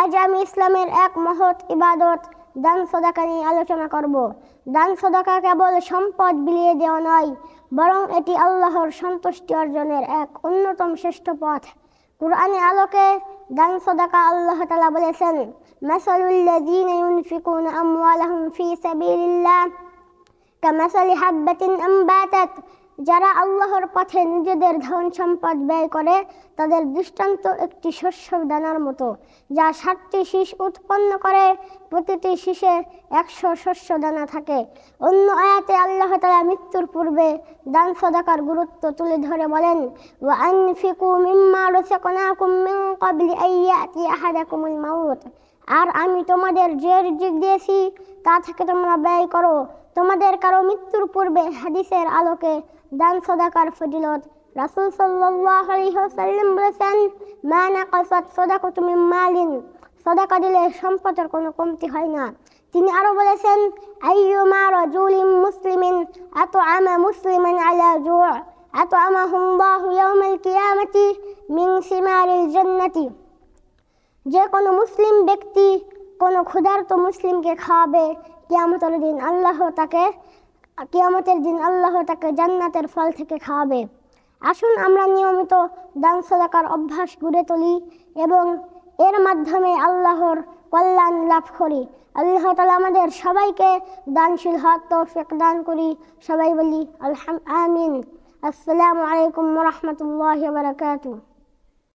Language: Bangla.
আজ আমি ইসলামের এক মহৎ ইবাদত, দান সদাকা নিয়ে আলোচনা করব। দান সদাকা কেবল সম্পদ বিলিয়ে দেওয়া নয়, বরং এটি আল্লাহর সন্তুষ্টি অর্জনের এক অন্যতম শ্রেষ্ঠ পথ। কুরআনে আলোকে দান সদাকা আল্লাহ তালা বলেছেন মাসালুল্লাযীনা ইউনফিকুনা আমওয়ালাহুম ফী সাবিলিল্লাহ, কামাসালি হাব্বাতিন আম্বাতাত যারা আল্লাহর পথে নিজেদের ধন সম্পদ ব্যয় করে, তাদের দৃষ্টান্ত একটি শস্য দানার মতো, যা ষাটটি শীষ উৎপন্ন করে, প্রতিটি শীষে একশো শস্য দানা থাকে। অন্য আয়াতে আল্লাহ তালা মৃত্যুর পূর্বে দান সদাকার গুরুত্ব তুলে ধরে বলেন আর আমি তোমাদের যে রিজিক দিয়েছি, তা থেকে তোমরা ব্যয় করো। তোমাদের কারও মৃত্যুর পূর্বে হাদিসের আলোকে দান, সদাকার, ফজিলত রাসুল সাল্লাল্লাহু আলাইহি ওয়াসাল্লাম বলেছেন, মা না নাকাসাত সাদাকাতু মিন মালিন। সদাকা দিলে সম্পদের কোনো কমতি হয় না। তিনি আরও বলেছেন, আইয়ুমা রাজুলিন মুসলিমিন এত আমা মুসলিমান আলা জু' আতআমাহুল্লাহু ইয়াওমাল কিয়ামাতি মিন সিমারিল জান্নাতি। যে কোনো মুসলিম ব্যক্তি কোনো ক্ষুধার্ত মুসলিমকে খাওয়াবে কিয়ামতের দিন আল্লাহ তাকে, কিয়ামতের দিন আল্লাহ তাকে জান্নাতের ফল থেকে খাওয়াবে। আসুন আমরা নিয়মিত দান সদাকার অভ্যাস গড়ে তুলি এবং এর মাধ্যমে আল্লাহর কল্যাণ লাভ করি। আল্লাহ তালা আমাদের সবাইকে দানশীল হক তৌফিক দান করি। সবাই বলি আলহাম, আমিন। আসসালামু আলাইকুম রহমতুল্লাহ বারকাতুহ।